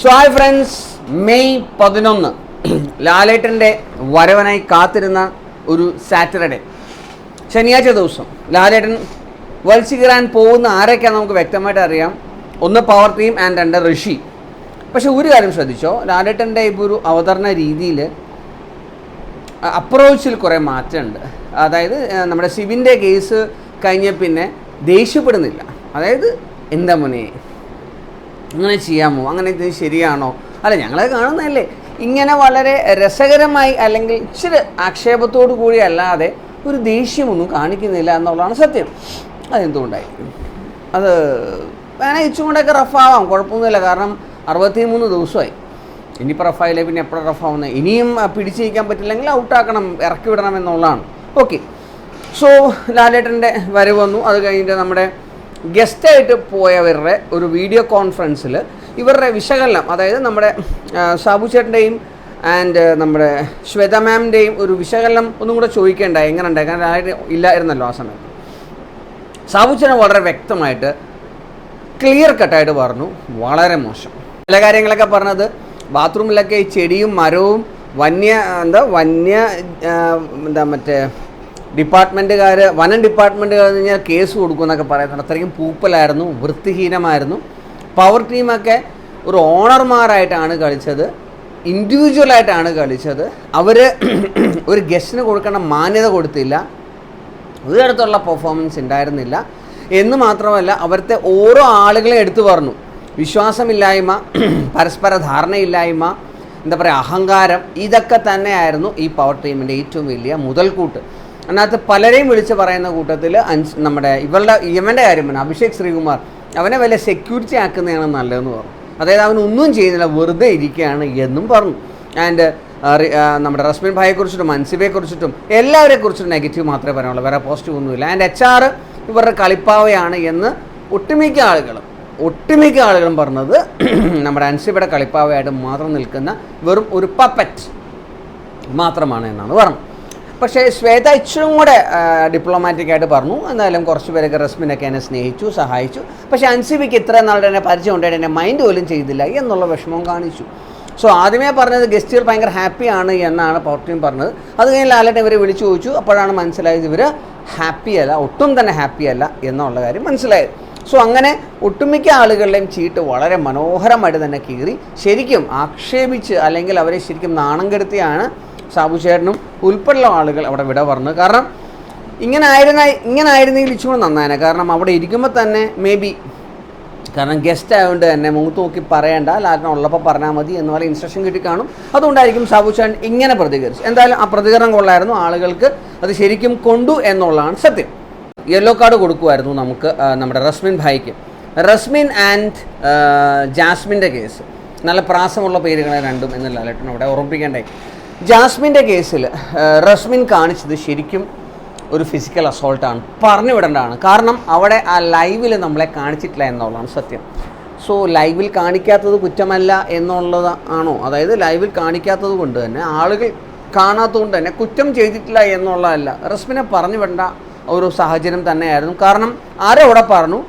So hi friends May പതിനൊന്ന്. ലാലേട്ടന്റെ വരവനായി കാത്തിരുന്ന ഒരു സാറ്റർഡേ. ശനിയാഴ്ച ദിവസം. ലാലേട്ടൻ വലിച്ചു കീറാൻ പോകുന്ന ആരൊക്കെയാണ് നമുക്ക് വ്യക്തമായിട്ട് അറിയാം. ഒന്ന് പവർ ടീം ആൻഡ് രണ്ട് ഋഷി. പക്ഷെ ഒരു കാര്യം ശ്രദ്ധിച്ചോ? ലാലേട്ടന്റെ ഇപ്പോൾ ഒരു അവതരണ രീതിയിൽ അപ്രോച്ചിൽ കുറേ മാറ്റമുണ്ട്. അതായത് നമ്മുടെ സിബിന്റെ കേസ് കഴിഞ്ഞ പിന്നെ ദേഷ്യപ്പെടുന്നില്ല. അതായത് എന്താ മോനെ? അങ്ങനെ ചെയ്യാമോ? അങ്ങനെ ഇത് ശരിയാണോ? അല്ല ഞങ്ങളെ കാണുന്നതല്ലേ. ഇങ്ങനെ വളരെ രസകരമായി അല്ലെങ്കിൽ ഇച്ചിരി ആക്ഷേപത്തോടു കൂടി അല്ലാതെ ഒരു ദേഷ്യമൊന്നും കാണിക്കുന്നില്ല എന്നുള്ളതാണ് സത്യം. അതെന്തുകൊണ്ടായി അത് വേണേൽ ഇച്ചും കൂടെയൊക്കെ റഫാവാം. കുഴപ്പമൊന്നുമില്ല. കാരണം അറുപത്തി മൂന്ന് ദിവസമായി. ഇനിയിപ്പോൾ റഫായില്ലേ? പിന്നെ എപ്പോഴും റഫാവുന്നത് ഇനിയും പിടിച്ചു നീക്കാൻ പറ്റില്ലെങ്കിൽ ഔട്ടാക്കണം. ഇറക്കി വിടണം എന്നുള്ളതാണ്. ഓക്കെ. സോ ലാലേട്ടന്റെ വരവ് വന്നു. അത് കഴിഞ്ഞിട്ട് നമ്മുടെ ഗസ്റ്റായിട്ട് പോയവരുടെ ഒരു വീഡിയോ കോൺഫറൻസിൽ ഇവരുടെ വിശകലനം അതായത് നമ്മുടെ സാബു ചേട്ടന്റെയും ആൻഡ് നമ്മുടെ ശ്വേത മാമിന്റെയും ഒരു വിശകലനം ഒന്നും കൂടെ ചോദിക്കേണ്ടായി. എങ്ങനെ ഉണ്ടായി കാരണം ലാലേട്ടൻ ഇല്ലായിരുന്നല്ലോ ആ സമയത്ത്. സാബു ചേട്ടൻ വളരെ വ്യക്തമായിട്ട് ക്ലിയർ കട്ടായിട്ട് പറഞ്ഞു. വളരെ മോശം. ചില കാര്യങ്ങളൊക്കെ പറഞ്ഞത് ബാത്റൂമിലൊക്കെ ഈ ചെടിയും മരവും വന്യ എന്താ വന്യ എന്താ മറ്റേ ഡിപ്പാർട്ട്മെന്റുകാർ വനം ഡിപ്പാർട്ട്മെന്റുകാർ കഴിഞ്ഞാൽ കേസ് കൊടുക്കും എന്നൊക്കെ പറയുന്നുണ്ട്. അത്രയ്ക്കും പൂപ്പലായിരുന്നു വൃത്തിഹീനമായിരുന്നു. പവർ ടീമൊക്കെ ഒരു ഓണർമാരായിട്ടാണ് കളിച്ചത്. ഇൻഡിവിജ്വലായിട്ടാണ് കളിച്ചത്. അവർ ഒരു ഗസ്റ്റിന് കൊടുക്കേണ്ട മാന്യത കൊടുത്തില്ല. ഒരിടത്തുള്ള പെർഫോമൻസ് ഉണ്ടായിരുന്നില്ല. എന്ന് മാത്രമല്ല അവിടുത്തെ ഓരോ ആളുകളെ എടുത്തു പറഞ്ഞു. വിശ്വാസമില്ലായ്മ പരസ്പര ധാരണയില്ലായ്മ എന്താ പറയുക അഹങ്കാരം ഇതൊക്കെ തന്നെയായിരുന്നു ഈ പവർ ടീമിന്റെ ഏറ്റവും വലിയ മുതൽക്കൂട്ട്. അതിനകത്ത് പലരെയും വിളിച്ച് പറയുന്ന കൂട്ടത്തിൽ അഞ്ച് നമ്മുടെ ഇവളുടെ ഇവന്റെ കാര്യം പറഞ്ഞു അഭിഷേക് ശ്രീകുമാർ അവനെ വല്ല സെക്യൂരിറ്റി ആക്കുന്നതാണ് നല്ലതെന്ന് പറഞ്ഞു. അതായത് അവൻ ഒന്നും ചെയ്യുന്നില്ല വെറുതെ ഇരിക്കുകയാണ് എന്നും പറഞ്ഞു. ആൻഡ് നമ്മുടെ റസ്മിൻ ഭായെ കുറിച്ചിട്ടും മൻസിബയെ കുറിച്ചിട്ടും എല്ലാവരെ കുറിച്ചിട്ടും നെഗറ്റീവ് മാത്രമേ പറയാനുള്ളൂ വേറെ പോസിറ്റീവ് ഒന്നുമില്ല. ആൻഡ് എച്ച് ആർ ഇവരുടെ കളിപ്പാവയാണ് എന്ന് ഒട്ടുമിക്ക ആളുകളും ഒട്ടുമിക്ക ആളുകളും പറഞ്ഞത് നമ്മുടെ അൻസിബയുടെ കളിപ്പാവയായിട്ട് മാത്രം നിൽക്കുന്ന വെറും ഒരു പപ്പറ്റ് മാത്രമാണ് എന്നാണ് പറഞ്ഞത്. പക്ഷേ ശ്വേത ഇച്ചിരും കൂടെ ഡിപ്ലോമാറ്റിക് ആയിട്ട് പറഞ്ഞു. എന്നാലും കുറച്ച് പേരൊക്കെ റസ്മിനൊക്കെ എന്നെ സ്നേഹിച്ചു സഹായിച്ചു. പക്ഷേ അൻസിബിക്ക് ഇത്ര നാളുടെ എന്നെ പരിചയം ഉണ്ടായിട്ട് എന്നെ മൈൻഡ് പോലും ചെയ്തില്ല എന്നുള്ള വിഷമം കാണിച്ചു. സോ ആദ്യമേ പറഞ്ഞത് ഗസ്റ്റുകൾ ഭയങ്കര ഹാപ്പിയാണ് എന്നാണ് പൗർട്ടിയും പറഞ്ഞത്. അത് കഴിഞ്ഞ് ലാലട്ട് ഇവരെ വിളിച്ചു ചോദിച്ചു. അപ്പോഴാണ് മനസ്സിലായത് ഇവർ ഹാപ്പി അല്ല ഒട്ടും തന്നെ ഹാപ്പി അല്ല എന്നുള്ള കാര്യം മനസ്സിലായത്. സോ അങ്ങനെ ഒട്ടുമിക്ക ആളുകളുടെയും ചീട്ട് വളരെ മനോഹരമായിട്ട് തന്നെ കീറി. ശരിക്കും ആക്ഷേപിച്ച് അല്ലെങ്കിൽ അവരെ ശരിക്കും നാണം കെടുത്തിയാണ് സാബു ചേട്ടനും ഉൾപ്പെടെയുള്ള ആളുകൾ അവിടെ വിട പറഞ്ഞു. കാരണം ഇങ്ങനെ ആയിരുന്ന ഇങ്ങനെ ആയിരുന്നെങ്കിൽ ഇച്ചുകൂടെ നന്നായേനെ. കാരണം അവിടെ ഇരിക്കുമ്പോൾ തന്നെ മേ ബി കാരണം ഗസ്റ്റ് ആയതുകൊണ്ട് തന്നെ മുഖത്ത് നോക്കി പറയേണ്ട. ലാറ്റിന് ഉള്ളപ്പോൾ പറഞ്ഞാൽ മതി എന്ന് പോലെ ഇൻസ്ട്രക്ഷൻ കിട്ടി കാണും. അതുകൊണ്ടായിരിക്കും സാബു ചേട്ടൻ ഇങ്ങനെ പ്രതികരിച്ചു എന്തായാലും ആ പ്രതികരണം കൊള്ളായിരുന്നു. ആളുകൾക്ക് അത് ശരിക്കും കൊണ്ടു എന്നുള്ളതാണ് സത്യം. യെല്ലോ കാർഡ് കൊടുക്കുമായിരുന്നു നമുക്ക് നമ്മുടെ റസ്മിൻ ഭായിക്ക്. റസ്മിൻ ആൻഡ് ജാസ്മിന്റെ കേസ് നല്ല പ്രാസമുള്ള പേരുകളെ രണ്ടും എന്നുള്ള ലാലേട്ടൻ അവിടെ ഓർമ്മിപ്പിക്കേണ്ടായി ജാസ്മിന്റെ കേസിൽ റസ്മിൻ കാണിച്ചത് ശരിക്കും ഒരു ഫിസിക്കൽ അസോൾട്ടാണ് പറഞ്ഞു വിടേണ്ടതാണ്. കാരണം അവിടെ ആ ലൈവിൽ നമ്മളെ കാണിച്ചിട്ടില്ല എന്നുള്ളതാണ് സത്യം. സോ ലൈവിൽ കാണിക്കാത്തത് കുറ്റമല്ല എന്നുള്ളത് ആണോ? അതായത് ലൈവിൽ കാണിക്കാത്തത് കൊണ്ട് തന്നെ ആളുകൾ കാണാത്തതുകൊണ്ട് തന്നെ കുറ്റം ചെയ്തിട്ടില്ല എന്നുള്ളതല്ല. റസ്മിനെ പറഞ്ഞു വിടേണ്ട ഒരു സാഹചര്യം തന്നെയായിരുന്നു. കാരണം ആരും അവിടെ പറഞ്ഞു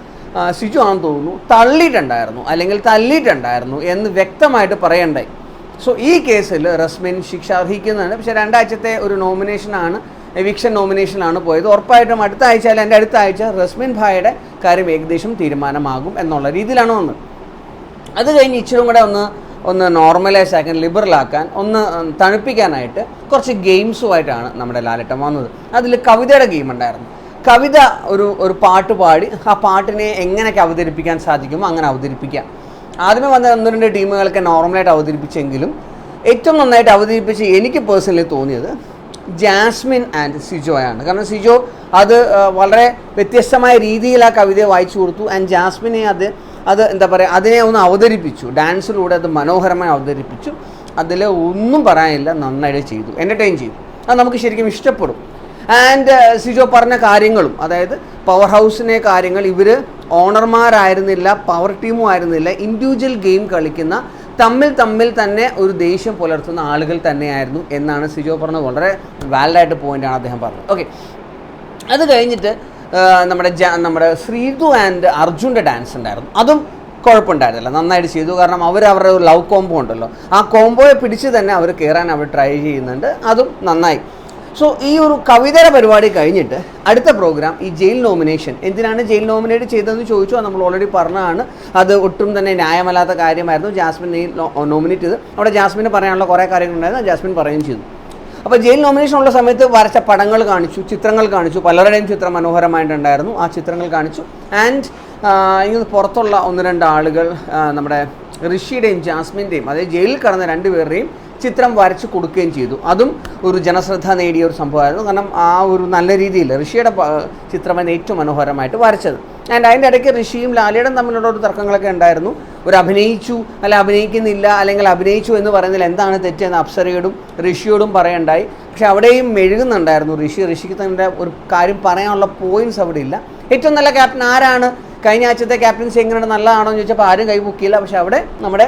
സിജു ആണെന്ന് തോന്നുന്നു തള്ളിയിട്ടുണ്ടായിരുന്നു അല്ലെങ്കിൽ തല്ലിയിട്ടുണ്ടായിരുന്നു എന്ന് വ്യക്തമായിട്ട് പറയണ്ടായി സോ ഈ കേസിൽ റസ്മിൻ ശിക്ഷ അർഹിക്കുന്നതാണ്. പക്ഷേ രണ്ടാഴ്ചത്തെ ഒരു നോമിനേഷനാണ് എവിക്ഷൻ നോമിനേഷനാണ് പോയത്. ഉറപ്പായിട്ടും അടുത്ത ആഴ്ച അല്ല എന്റെ അടുത്ത ആഴ്ച റസ്മിൻ ഭായുടെ കാര്യം ഏകദേശം തീരുമാനമാകും എന്നുള്ള രീതിയിലാണ് വന്നത്. അത് കഴിഞ്ഞ് ഇച്ചിരി കൂടെ ഒന്ന് ഒന്ന് നോർമലൈസ് ആക്കാൻ ലിബറലാക്കാൻ ഒന്ന് തണുപ്പിക്കാനായിട്ട് കുറച്ച് ഗെയിംസുമായിട്ടാണ് നമ്മുടെ ലാലട്ടം വന്നത്. അതിൽ കവിതയുടെ ഗെയിം ഉണ്ടായിരുന്നു. കവിത ഒരു ഒരു പാട്ട് പാടി ആ പാട്ടിനെ എങ്ങനെയൊക്കെ അവതരിപ്പിക്കാൻ സാധിക്കുമോ അങ്ങനെ അവതരിപ്പിക്കാം. ആദ്യമേ വന്ന ഒന്ന് രണ്ട് ടീമുകളൊക്കെ നോർമലായിട്ട് അവതരിപ്പിച്ചെങ്കിലും ഏറ്റവും നന്നായിട്ട് അവതരിപ്പിച്ച് എനിക്ക് പേഴ്സണലി തോന്നിയത് ജാസ്മിൻ ആൻഡ് സിജോയാണ് കാരണം സിജോ അത് വളരെ വ്യത്യസ്തമായ രീതിയിൽ ആ കവിതയെ വായിച്ചു കൊടുത്തു. ആൻഡ് ജാസ്മിനെ അത് അത് എന്താ പറയുക അതിനെ ഒന്ന് അവതരിപ്പിച്ചു. ഡാൻസിലൂടെ അത് മനോഹരമായി അവതരിപ്പിച്ചു. അതിൽ ഒന്നും പറയാനില്ല നന്നായിട്ട് ചെയ്തു. എന്റർടൈൻ ചെയ്തു. അത് നമുക്ക് ശരിക്കും ഇഷ്ടപ്പെടും. ആൻഡ് സിജോ പറഞ്ഞ കാര്യങ്ങളും അതായത് പവർ ഹൗസിനെ കാര്യങ്ങൾ ഇവർ ഓണർമാരായിരുന്നില്ല പവർ ടീമും ആയിരുന്നില്ല ഇൻഡിവിജ്വൽ ഗെയിം കളിക്കുന്ന തമ്മിൽ തമ്മിൽ തന്നെ ഒരു ദേഷ്യം പുലർത്തുന്ന ആളുകൾ തന്നെയായിരുന്നു എന്നാണ് സിജോ പറഞ്ഞത് വളരെ വാലിഡായിട്ട് പോയിന്റാണ് അദ്ദേഹം പറഞ്ഞത്. ഓക്കെ അത് കഴിഞ്ഞിട്ട് നമ്മുടെ നമ്മുടെ ശ്രീതു ആൻഡ് അർജുന്റെ ഡാൻസ് ഉണ്ടായിരുന്നു. അതും കുഴപ്പമുണ്ടായിരുന്നില്ല. നന്നായിട്ട് ചെയ്തു. കാരണം അവർ അവരുടെ ഒരു ലവ് കോംബോ ഉണ്ടല്ലോ. ആ കോംബോയെ പിടിച്ച് തന്നെ അവർ കയറാൻ അവർ ട്രൈ ചെയ്യുന്നുണ്ട്. അതും നന്നായി. സോ ഈ ഒരു കവിതയുടെ പരിപാടി കഴിഞ്ഞിട്ട് അടുത്ത പ്രോഗ്രാം ഈ ജയിൽ നോമിനേഷൻ എന്തിനാണ് ജയിൽ നോമിനേറ്റ് ചെയ്തതെന്ന് ചോദിച്ചു? നമ്മൾ ഓൾറെഡി പറഞ്ഞതാണ്. അത് ഒട്ടും തന്നെ ന്യായമല്ലാത്ത കാര്യമായിരുന്നു. ജാസ്മിൻ ഈ നോമിനേറ്റ് ചെയ്ത്. അവിടെ ജാസ്മിന് പറയാനുള്ള കുറേ കാര്യങ്ങളുണ്ടായിരുന്നു. ജാസ്മിൻ പറയുകയും ചെയ്തു. അപ്പോൾ ജയിൽ നോമിനേഷൻ ഉള്ള സമയത്ത് വരച്ച പടങ്ങൾ കാണിച്ചു ചിത്രങ്ങൾ കാണിച്ചു. പലരുടെയും ചിത്രം മനോഹരമായിട്ടുണ്ടായിരുന്നു. ആ ചിത്രങ്ങൾ കാണിച്ചു. ആൻഡ് ഇങ്ങനെ പുറത്തുള്ള ഒന്ന് രണ്ട് ആളുകൾ നമ്മുടെ ഋഷിയുടെയും ജാസ്മിന്റെയും അതായത് ജയിലിൽ കടന്ന രണ്ടുപേരുടെയും ചിത്രം വരച്ച് കൊടുക്കുകയും ചെയ്തു. അതും ഒരു ജനശ്രദ്ധ നേടിയ ഒരു സംഭവമായിരുന്നു. കാരണം ആ ഒരു നല്ല രീതിയിൽ ഋഷിയുടെ ചിത്രമാണ് ഏറ്റവും മനോഹരമായിട്ട് വരച്ചത്. ആൻഡ് അതിന്റെ ഇടയ്ക്ക് ഋഷിയും ലാലിയുടെ തമ്മിലുള്ള ഒരു തർക്കങ്ങളൊക്കെ ഉണ്ടായിരുന്നു. ഒരു അഭിനയിച്ചു അല്ല അഭിനയിക്കുന്നില്ല അല്ലെങ്കിൽ അഭിനയിച്ചു എന്ന് പറയുന്നതിൽ എന്താണ് തെറ്റെന്ന് അപ്സരയോടും ഋഷിയോടും പറയണ്ടായി. പക്ഷെ അവിടെയും മെഴുകുന്നുണ്ടായിരുന്നു ഋഷി. ഋഷിക്ക് തന്നെ ഒരു കാര്യം പറയാനുള്ള പോയിന്റ്സ് അവിടെ ഇല്ല. ഏറ്റവും നല്ല ക്യാപ്റ്റൻ ആരാണ്? കഴിഞ്ഞ ആഴ്ചത്തെ ക്യാപ്റ്റൻസി എങ്ങനെയാണ് നല്ലതാണോ എന്ന് ചോദിച്ചപ്പോൾ ആരും കൈ കൈപൊക്കിയില്ല പക്ഷെ അവിടെ നമ്മുടെ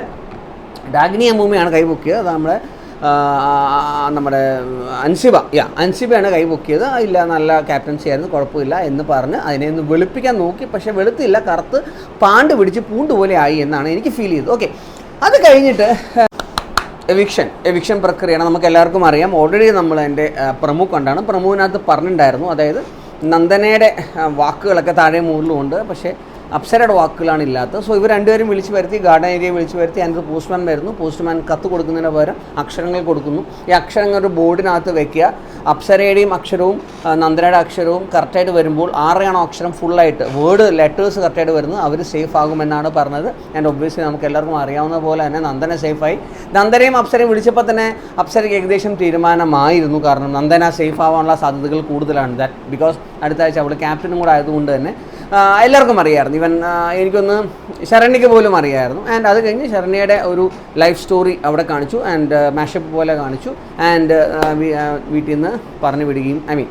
രാഗിനി അമ്മൂമ്മയാണ് കൈപൊക്കിയത് അത് നമ്മുടെ നമ്മുടെ അൻസിബ. യാ അൻസിബയാണ് കൈപൊക്കിയത് ഇല്ല നല്ല ക്യാപ്റ്റൻസി ആയിരുന്നു കുഴപ്പമില്ല എന്ന് പറഞ്ഞ് അതിനെ ഒന്ന് വെളുപ്പിക്കാൻ നോക്കി. പക്ഷേ വെളുത്തില്ല കറുത്ത് പാണ്ട് പിടിച്ച് പൂണ്ട് പോലെ ആയി എന്നാണ് എനിക്ക് ഫീൽ ചെയ്തത്. ഓക്കെ അത് കഴിഞ്ഞിട്ട് എവിക്ഷൻ. എവിക്ഷൻ പ്രക്രിയയാണ് നമുക്ക് എല്ലാവർക്കും അറിയാം. ഓൾറെഡി നമ്മൾ എന്റെ പ്രമു കണ്ടാണ്. പ്രമുവിനകത്ത് പറഞ്ഞിട്ടുണ്ടായിരുന്നു. അതായത് നന്ദനയുടെ വാക്കുകളൊക്കെ താഴെ മുകളിലുമുണ്ട് പക്ഷേ അപ്സരയുടെ വാക്കുകളാണ് ഇല്ലാത്തത്. സോ ഇവർ രണ്ടുപേരും വിളിച്ചു വരുത്തി ഗാർഡൻ ഏരിയ വിളിച്ചു വരുത്തി അതിനകത്ത് പോസ്റ്റ്മാൻ വരുന്നു. പോസ്റ്റ്മാൻ കത്ത് കൊടുക്കുന്നതിന് പകരം അക്ഷരങ്ങൾ കൊടുക്കുന്നു. ഈ അക്ഷരങ്ങൾ ഒരു ബോർഡിനകത്ത് വെക്കുക. അപ്സരയുടെയും അക്ഷരവും നന്ദനയുടെ അക്ഷരവും കറക്റ്റായിട്ട് വരുമ്പോൾ ആറെയാണോ അക്ഷരം ഫുള്ളായിട്ട് വേർഡ് ലെറ്റേഴ്സ് കറക്റ്റായിട്ട് വരുന്നത് അവർ സേഫ് ആകുമെന്നാണ് പറഞ്ഞത്. ആൻഡ് ഒബ്വിയസ്ലി നമുക്ക് എല്ലാവർക്കും അറിയാവുന്ന പോലെ തന്നെ നന്ദന സേഫായി നന്ദനയും അപ്സരയും വിളിച്ചപ്പോൾ തന്നെ അപ്സരയ്ക്ക് ഏകദേശം തീരുമാനമായിരുന്നു. കാരണം നന്ദന സേഫ് ആവാനുള്ള സാധ്യതകൾ കൂടുതലാണ്. ദാറ്റ് ബിക്കോസ് അടുത്ത ആഴ്ച അവൾ ക്യാപ്റ്റനും കൂടെ ആയതുകൊണ്ട് തന്നെ എല്ലാവർക്കും അറിയാമായിരുന്നു ഇവൻ എനിക്കൊന്ന് ശരണ്യക്ക് പോലും അറിയാമായിരുന്നു ആൻഡ് അത് കഴിഞ്ഞ് ശരണ്യയുടെ ഒരു ലൈഫ് സ്റ്റോറി അവിടെ കാണിച്ചു. ആൻഡ് മാഷപ്പ് പോലെ കാണിച്ചു. ആൻഡ് വീട്ടിൽ നിന്ന് പറഞ്ഞു വിടുകയും ഐ മീൻ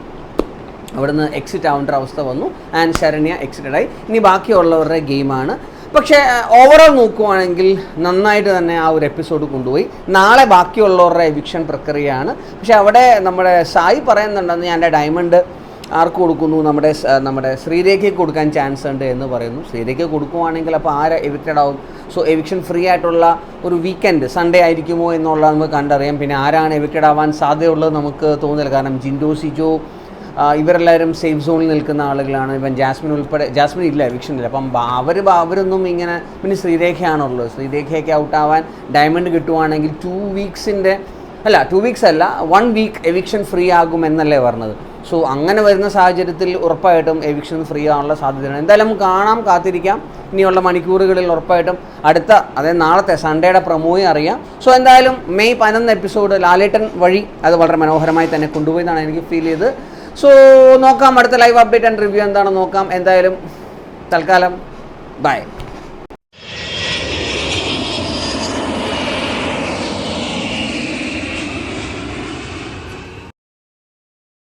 അവിടുന്ന് എക്സിറ്റ് ആവേണ്ട അവസ്ഥ വന്നു. ആൻഡ് ശരണ്യ എക്സിറ്റഡ് ആയി. ഇനി ബാക്കിയുള്ളവരുടെ ഗെയിമാണ് പക്ഷേ ഓവറോൾ നോക്കുവാണെങ്കിൽ നന്നായിട്ട് തന്നെ ആ ഒരു എപ്പിസോഡ് കൊണ്ടുപോയി. നാളെ ബാക്കിയുള്ളവരുടെ എവിക്ഷൻ പ്രക്രിയയാണ്. പക്ഷേ അവിടെ നമ്മുടെ സായി പറയുന്നുണ്ടെന്ന് ഞാൻ എന്റെ ഡയമണ്ട് ആർക്ക് കൊടുക്കുന്നു? നമ്മുടെ നമ്മുടെ ശ്രീരേഖയ്ക്ക് കൊടുക്കാൻ ചാൻസ് ഉണ്ട് എന്ന് പറയുന്നു. ശ്രീരേഖ കൊടുക്കുവാണെങ്കിൽ അപ്പോൾ ആരെ എവിക്റ്റഡ് ആവും? സോ എവിക്ഷൻ ഫ്രീ ആയിട്ടുള്ള ഒരു വീക്കെൻഡ് സൺഡേ ആയിരിക്കുമോ എന്നുള്ളത് നമുക്ക് കണ്ടറിയാം. പിന്നെ ആരാണ് എവിക്റ്റഡ് ആവാൻ സാധ്യതയുള്ളത് നമുക്ക് തോന്നുന്നില്ല. കാരണം ജിൻഡോ സിജോ ഇവരെല്ലാവരും സേഫ് സോണിൽ നിൽക്കുന്ന ആളുകളാണ്. ഇപ്പം ജാസ്മിൻ ഉൾപ്പെടെ ജാസ്മിൻ ഇല്ല എവിക്ഷൻ ഇല്ല. അപ്പം അവർ അവരൊന്നും ഇങ്ങനെ പിന്നെ ശ്രീരേഖയാണുള്ളത്. ശ്രീരേഖയൊക്കെ ഔട്ടാവാൻ ഡയമണ്ട് കിട്ടുവാണെങ്കിൽ ടു വീക്സിന്റെ അല്ല ടു വീക്സ് അല്ല വൺ വീക്ക് എവിക്ഷൻ ഫ്രീ ആകും എന്നല്ലേ പറഞ്ഞത്. സോ അങ്ങനെ വരുന്ന സാഹചര്യത്തിൽ ഉറപ്പായിട്ടും എവിക്ഷൻ ഫ്രീ ആവാനുള്ള സാധ്യതയാണ് എന്തായാലും കാണാം കാത്തിരിക്കാം. ഇനിയുള്ള മണിക്കൂറുകളിൽ ഉറപ്പായിട്ടും അടുത്ത അതായത് നാളത്തെ സൺഡേയുടെ പ്രമോയും അറിയാം. സോ എന്തായാലും മെയ് പതിനൊന്ന് എപ്പിസോഡ് ലാലേട്ടൻ വഴി അത് വളരെ മനോഹരമായി തന്നെ കൊണ്ടുപോയി എന്നാണ് എനിക്ക് ഫീൽ ചെയ്തത്. സോ നോക്കാം അടുത്ത ലൈവ് അപ്ഡേറ്റ് ആൻഡ് റിവ്യൂ എന്താണെന്ന് നോക്കാം. എന്തായാലും തൽക്കാലം ബൈ